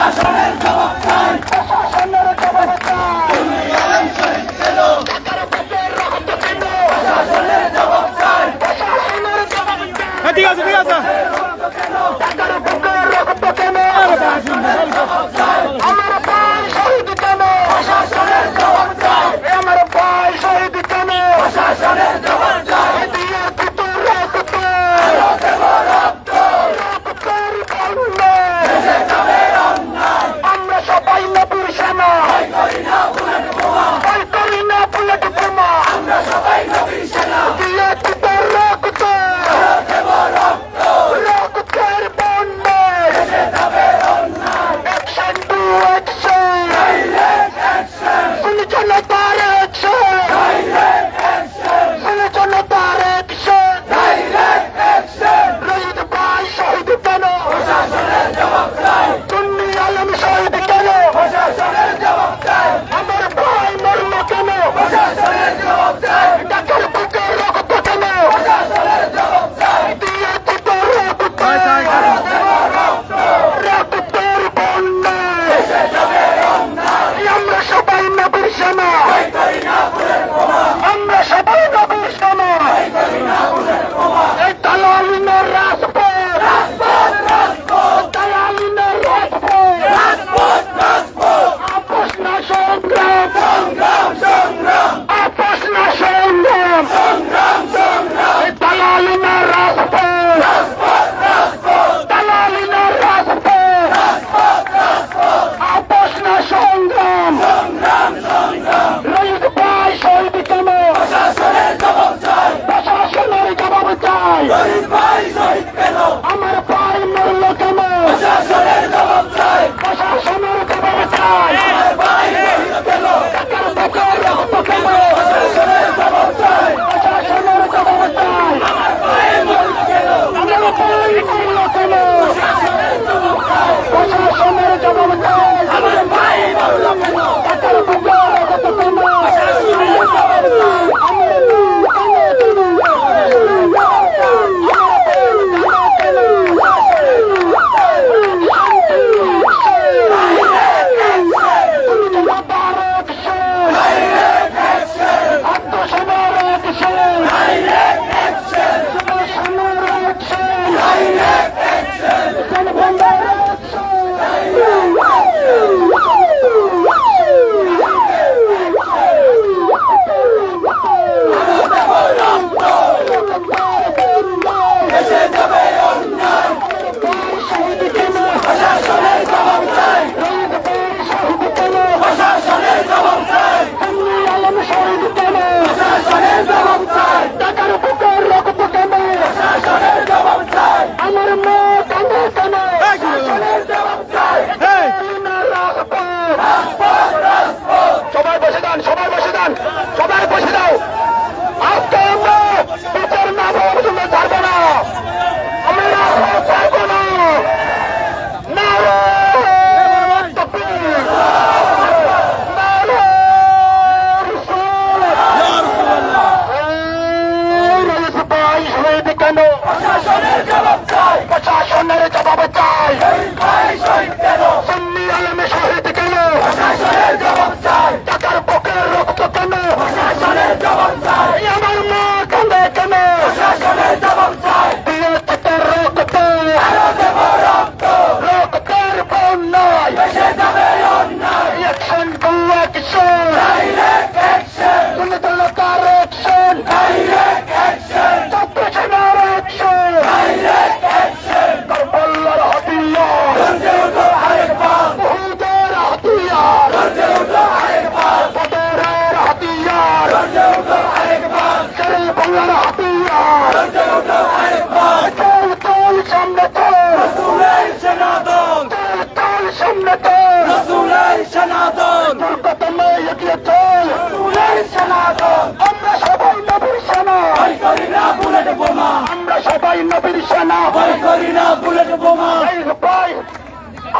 শাসনের জবাব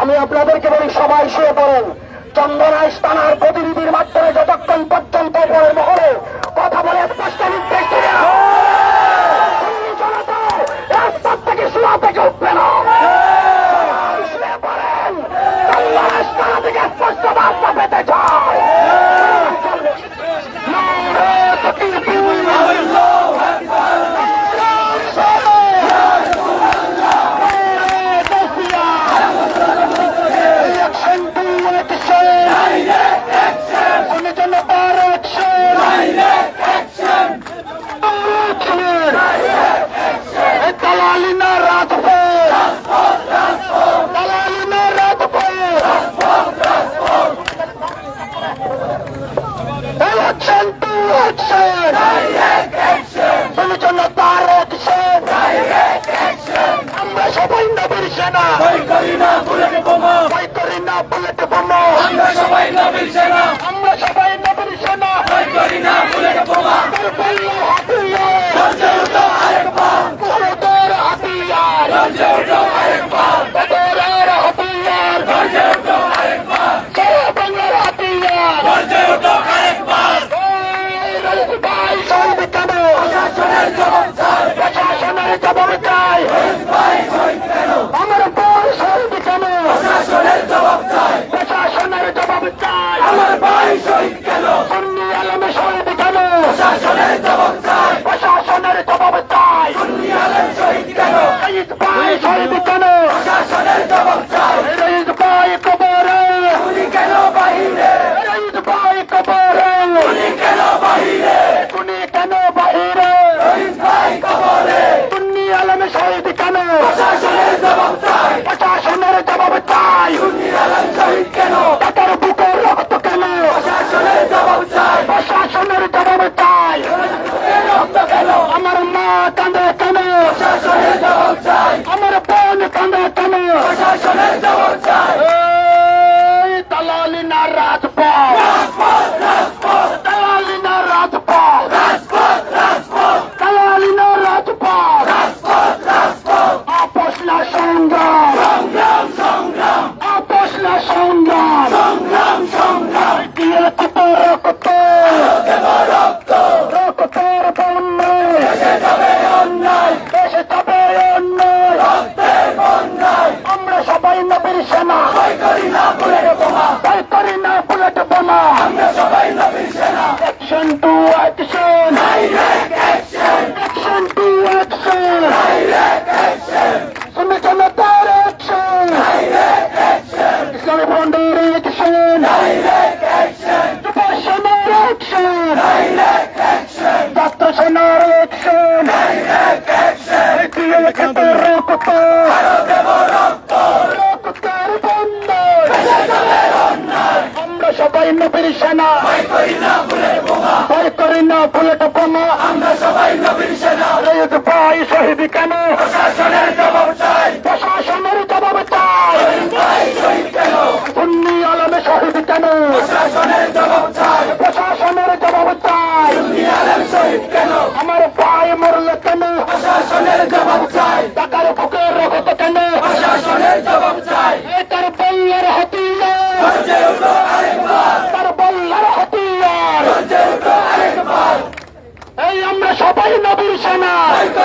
আমি আপনাদেরকে বলি সবাই শুয়ে পড়েন। চন্দনাইশ স্থানার প্রতি 我操你妈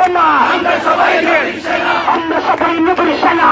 সেনা। আমরা সবাই নবীর সেনা আমরা সবাই নবীর সেনা।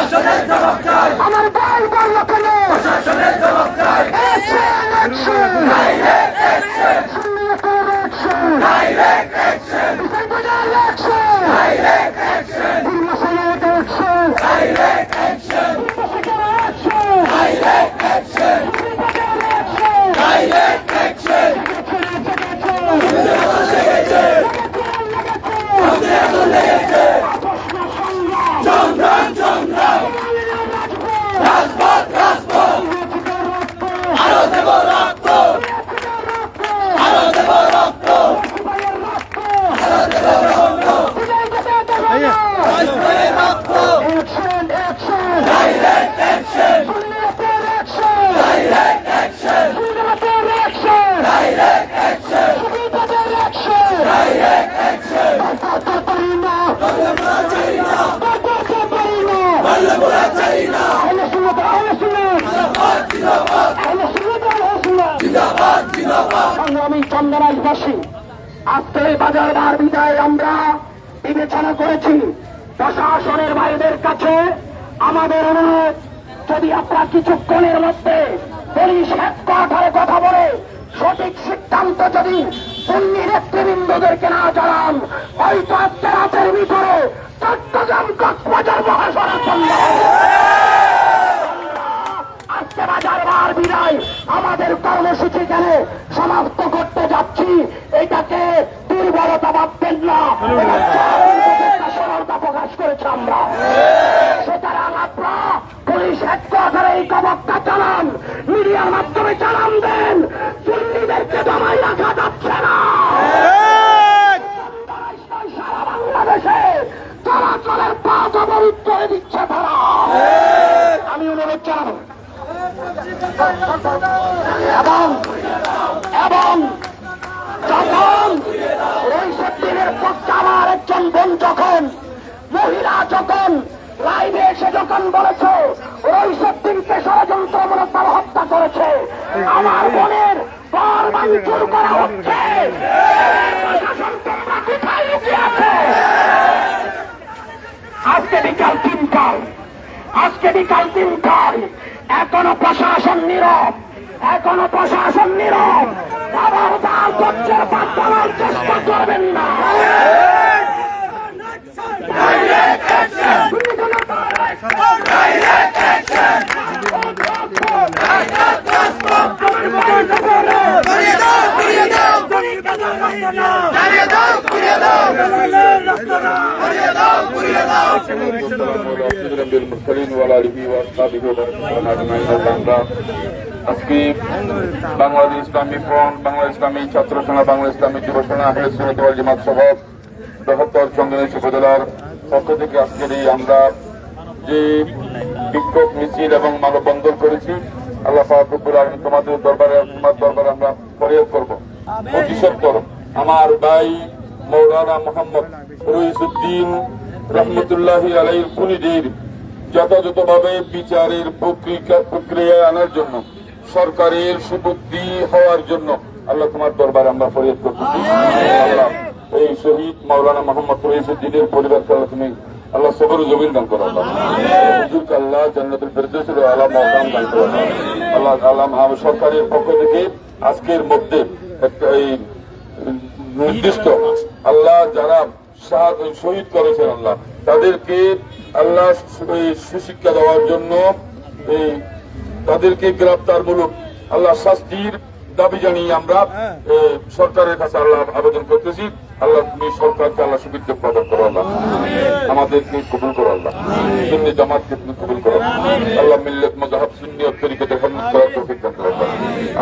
আমার ভাই বলল কেন প্রশাসনের জবাব চাই অ্যাকশন অ্যাকশন Direct action! শূন্যতার action Direct action! Direct action! পূর্ণসনের অ্যাকশন Direct action! বিসর্জনের অ্যাকশন Direct action! বিসর্জনের অ্যাকশন Direct action! সংগ্রাম সংগ্রাম রাজপথ রাজপথ আরও দেব রক্ত আরও দেব রক্ত রাজপথের রক্ত direct action direct action direct action direct action পারলে বলা চাই না জিন্দাবাদ জিন্দাবাদ আমি চন্দনাইবাসী আজকে এই বাজার বার বিদায় আমরা বিবেচনা করেছি প্রশাসনের ভাইদের কাছে আমাদের অনুরোধ যদি আপনারা কিছুক্ষণের মধ্যে পুলিশ হেডকোয়ার্টারে কথা বলে সঠিক সিদ্ধান্ত যদি সুন্নি নেতৃবৃন্দদেরকে না জানান, হয়তো আজকে রাতের ভিতরে চট্টগ্রাম কক্সবাজার মহাসড়ক বন্ধ। আজকে বাজার বার বিদায়। আমাদের কর্মসূচি কেন সমাপ্ত করতে যাচ্ছি, এটাকে দুর্বলতা ভাববেন না। সরলতা প্রকাশ করেছে আমরা। আপনারা পুলিশ হেডকোয়ার্টারে এই কবকটা চালান। মিডিয়ার মাধ্যমে চালান দেন। সুন্নিদেরকে দমাই রাখা যাচ্ছে না। সারা বাংলাদেশে চলাচলের পথ অবরোধ করে দিচ্ছে তারা। আমি অনুরোধ এবং এবং যখন দিনের পক্ষে আমার একজন বোন যখন, মহিলা যখন লাইভে এসে যখন বলেছে ওইসব দিনকে ষড়যন্ত্রমূলক ভাবে হত্যা করেছে। আমার বোনের পর ভাঙচুর করা হচ্ছে। আজকে বিকাল তিনটায়, আজকে বিকাল তিনটায়, এখনও প্রশাসন নীরব, এখনও প্রশাসন নীরব। আবার তার পক্ষের চেষ্টা করবেন না। আজকে বাংলাদেশ ইসলামী ফ্রন্ট বাংলা ইসলামী ছাত্র সেনা বাংলা ইসলামী যুব সেনা ওয়াল জামাত সহ বৃহত্তর চন্দ্রনেশ উপজেলার পক্ষ থেকে আজকের এই আমরা যে বিক্ষোভ মিছিল এবং মানববন্ধন করেছি, আল্লাহ ফাকুবুল আলম তোমাদের দরবারে, তোমার আমরা ফরিয়াদ করব। অতি সত্তর আমার ভাই মৌলানা মোহাম্মদ রইসুদ্দিন রহমতুল্লাহ আলাইর খুনিদের যথাযথভাবে বিচারের প্রক্রিয়া, প্রক্রিয়ায় আনার জন্য, সরকারের সুবুদ্ধি হওয়ার জন্য আল্লাহ তোমার দরবারে আমরা ফরিয়াদ করতেছি এই শহীদ মাওলানা মোহাম্মদ রইসুদ্দিনের পরিবারকে আল্লাহ তুমি, আল্লাহ সবর জমিন দান করো আল্লাহ। আল্লাহ জান্নাতুল ফেরদৌসের আল্লাহ দান করো আল্লাহ আল্লাহ, সরকারের পক্ষ থেকে আজকের মধ্যে একটা এই নির্দিষ্ট। আল্লাহ যারা শহীদ করেছেন আল্লাহ। তাদেরকে আল্লাহ সুশিক্ষা দেওয়ার জন্য এই তাদেরকে গ্রেপ্তার মূলক আল্লাহ শাস্তির দাবি জানিয়ে আমরা এ, সরকারের কাছে আল্লাহ আবেদন করতেছি। আল্লাহ তুমি সরকারকে আল্লাহ সুবিধা প্রদান করো আল্লাহ। আমাদেরকে কবুল করো আল্লাহ। সুন্নি জামাতকে তুমি কবুল করো। আল্লাহ মিল্লত মজাহাব সুন্নি তরিকাতে হরমত করার তৌফিক দান করো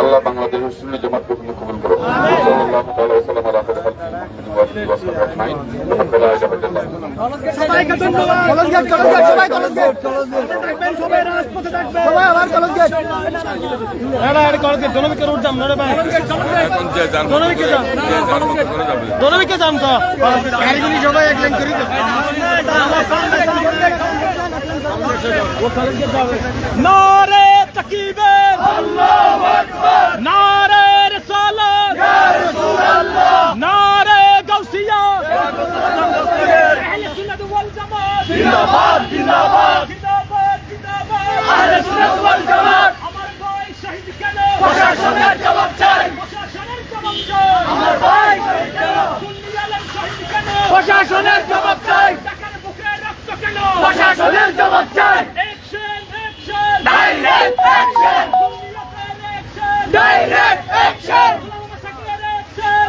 আল্লাহ। বাংলাদেশের সুন্নি জামাতকে তুমি কবুল করো। সাল্লাল্লাহু তাআলা ওয়া সাল্লাম সবাই এক লাইন করে নারে তাকিবের নারে রিসালাত নারে গাউসিয়া আহলে সুন্নাত ওয়াল জামাত জিন্দাবাদ জিন্দাবাদ জিন্দাবাদ জিন্দাবাদ আহলে সুন্নাত ওয়াল জামাত আমার ভাই শহীদ কেন প্রশাসনের জবাব চাই প্রশাসনের জবাব চাই আমার ভাই শহীদ কেন সুন্নি আলেম শহীদ কেন প্রশাসনের জবাব চাই টাকার বুকে রক্ত কেন প্রশাসনের জবাব চাই action action direct action direct action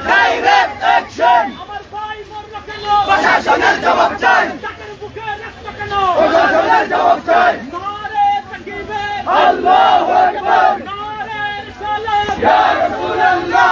direct action আমার ভাই মরল কেন প্রশাসনের জবাব চাই টাকার বুকে রক্ত কেন প্রশাসনের জবাব চাই নারে তাকবীর আল্লাহু আকবার নারে রিসালাত ইয়া রাসূলুল্লাহ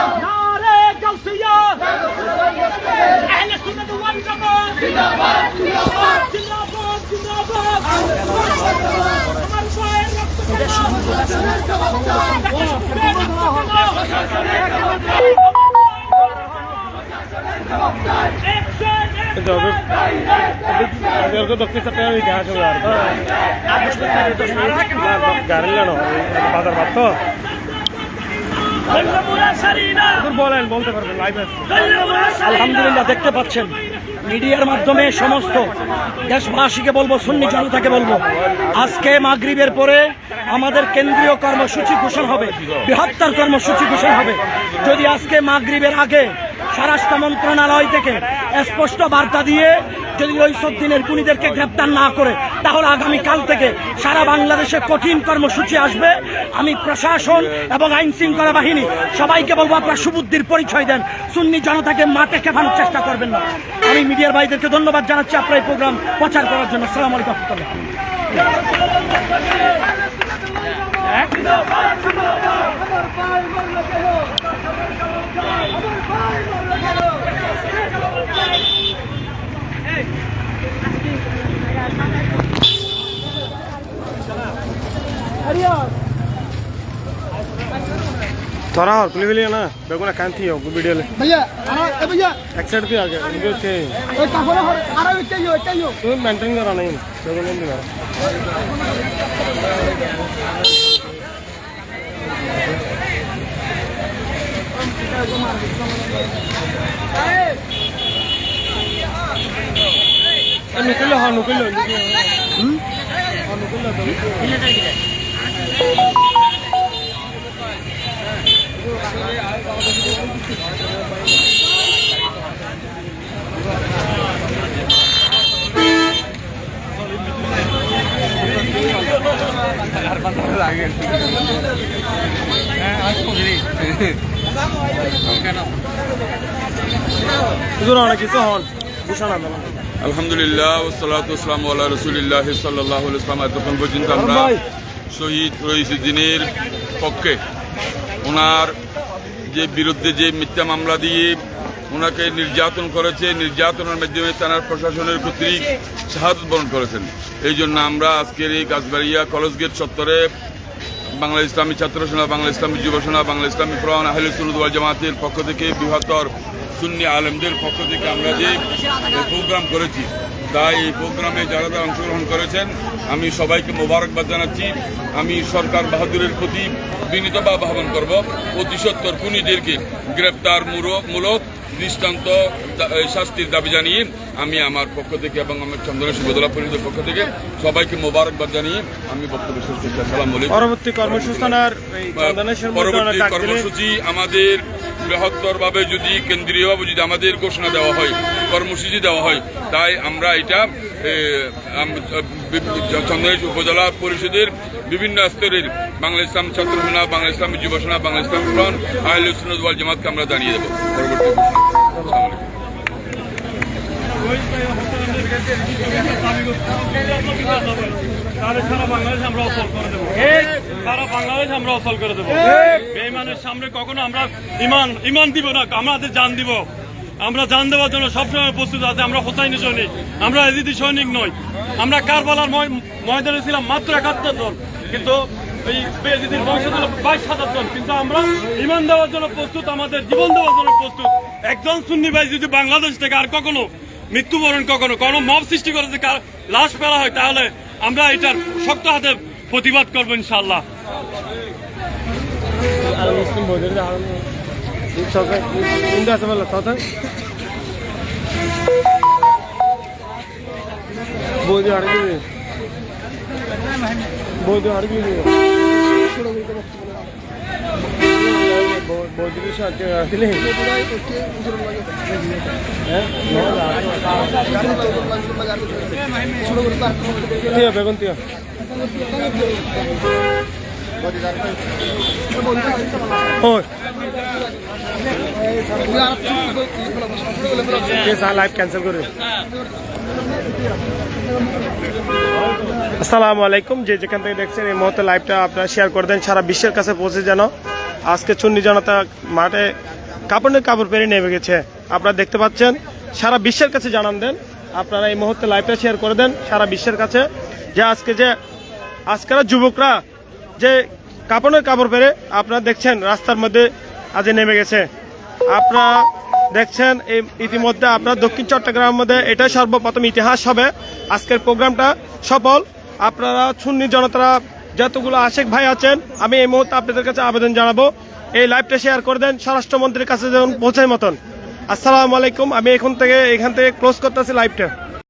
আলহামদুলিল্লাহ দেখতে পাচ্ছেন মিডিয়ার মাধ্যমে সমস্ত দেশবাসীকে বলব সুন্নি জনতাকে বলব আজকে মাগরীবের পরে আমাদের কেন্দ্রীয় কর্মসূচি ঘোষণা হবে, বৃহত্তর কর্মসূচি ঘোষণা হবে। যদি আজকে মাগরীবের আগে স্বরাষ্ট্র মন্ত্রণালয় থেকে স্পষ্ট বার্তা দিয়ে যদি ওই সব দিনের খুনিদেরকে গ্রেপ্তার না করে, তাহলে আগামী কাল থেকে সারা বাংলাদেশে কঠিন কর্মসূচি আসবে। আমি প্রশাসন এবং আইন শৃঙ্খলা বাহিনী, সবাইকে বলব আপনার সুবুদ্ধির পরিচয় দেন। সুন্নি জনতাকে মাঠে খেপানোর চেষ্টা করবেন না। আমি মিডিয়ার ভাইদেরকে ধন্যবাদ জানাচ্ছি আপনার এই প্রোগ্রাম প্রচার করার জন্য। সালাম আলাইকুম। थोड़ा और खुली मिली ना बेगुना कांती हो वीडियो ले भैया अरे ए भैया एक साइड पे आ गया इनको के एक काफला हो अरे चाहिए चाहिए तू मेंटेन करा नहीं बेगुना नहीं करा নকল হ্যাঁ নকল হুম? নকল আর বাস লাগে হ্যাঁ আজ কিছু হন ভূষণ আন্দোলন আলহামদুলিল্লাহ ওসালাত ইসলাম আল্লাহ রসুলিল্লাহ সাল্লাহ ইসলাম এতক্ষণ পর্যন্ত আমরা শহীদ রইসুদ্দিনের পক্ষে ওনার যে বিরুদ্ধে যে মিথ্যা মামলা দিয়ে ওনাকে নির্যাতন করেছে নির্যাতনের মাধ্যমে তার প্রশাসনের কর্তৃক শাহাদত বরণ করেছেন। এই জন্য আমরা আজকের এই গাছবাড়িয়া কলেজ গেট চত্বরে বাংলা ইসলামী ছাত্র সেনা বাংলা ইসলামী যুব সেনা বাংলা ইসলামী ফ্রন আহলে জামাতের পক্ষ থেকে বৃহত্তর সুন্নি আলেমদের পক্ষ থেকে আমরা যে প্রোগ্রাম করেছি, তাই এই প্রোগ্রামে যারা যারা অংশগ্রহণ করেছেন, আমি সবাইকে মোবারকবাদ জানাচ্ছি। আমি সরকার বাহাদুরের প্রতি বিনীতভাবে আহ্বান করব। অতি সত্তর খুনিদেরকে গ্রেপ্তার মূলক দৃষ্টান্ত শাস্তির দাবি জানিয়ে আমি আমার পক্ষ থেকে এবং আমার চন্দন সুবদলা পরিষদের পক্ষ থেকে সবাইকে মোবারকবাদ জানিয়ে আমি বক্তব্য শেষ করছি আসসালামু আলাইকুম পরবর্তী পরবর্তী কর্মসূচি আমাদের বৃহত্তরভাবে যদি কেন্দ্রীয়ভাবে যদি আমাদের ঘোষণা দেওয়া হয় কর্মসূচি দেওয়া হয় তাই আমরা এটা চন্দ্রনাথ উপজেলা পরিষদের বিভিন্ন স্তরের বাংলা ইসলাম ছাত্র সেনা বাংলা ইসলামী যুব সেনা বাংলা ইসলাম ফ্রন্ট আহলে সুন্নাত ওয়াল জামাতকে আমরা জানিয়ে দেবো পরবর্তী। আমরা অসল করে দেবো আমরা অসল করে দেবো কখনো আমরা ইমান ইমান দিব না। জান দিব আমরা জান দেওয়ার জন্য সবসময় প্রস্তুত আছে। আমরা হোসাইনি সৈনিক আমরা এজিদি সৈনিক নই আমরা কারবালার ময়- ময়দানে ছিলাম মাত্র একাত্তর জন কিন্তু বাইশ হাজার জন কিন্তু আমরা ইমান দেওয়ার জন্য প্রস্তুত আমাদের জীবন দেওয়ার জন্য প্রস্তুত। একজন সুন্নি ভাই যদি বাংলাদেশ থেকে আর কখনো মৃত্যুবরণ কখনো কোনো মব সৃষ্টি করে যদি লাশ ফেলা হয়, তাহলে আমরা এটার শক্ত হাতে প্রতিবাদ করব ইনশাল্লাহ আর মুসলিম বৌদ্ধের হারাম সরকার হিন্দু আছে বলো সরকার বৌদ্ধ হার কি বৌদ্ধ হার কি বৌদ্ধ বিষয় দিলে হ্যাঁ বেগুন তিয়া লাইভ ক্যান্সেল করে আসসালামু আলাইকুম, যে যেখান থেকে দেখছেন এই মুহূর্তে লাইভটা আপনারা শেয়ার করে দেন, সারা বিশ্বের কাছে পৌঁছে যেন। আজকে চুন্নি জনতা মাঠে কাপড়ের কাপড় পেরে নেমে গেছে। আপনারা দেখতে পাচ্ছেন, সারা বিশ্বের কাছে জানান দেন। আপনারা এই মুহূর্তে লাইভটা শেয়ার করে দেন সারা বিশ্বের কাছে। যে আজকে যে, আজকের যুবকরা যে কাপড়ের কাপড় পেরে আপনারা দেখছেন, রাস্তার মধ্যে আজ নেমে গেছে। আপনারা দেখছেন, এই ইতিমধ্যে আপনার দক্ষিণ চট্টগ্রামের মধ্যে এটাই সর্বপ্রথম ইতিহাস হবে। আজকের প্রোগ্রামটা সফল। আপনারা সুন্নি জনতারা যতগুলো আশেক ভাই আছেন, আমি এই মুহূর্তে আপনাদের কাছে আবেদন জানাব। এই লাইভটা শেয়ার করে দেন, স্বরাষ্ট্রমন্ত্রীর কাছে যেমন পৌঁছায় মতন। আসসালামু আলাইকুম, আমি এখন থেকে, এখান থেকে ক্লোজ করতেছি লাইভটা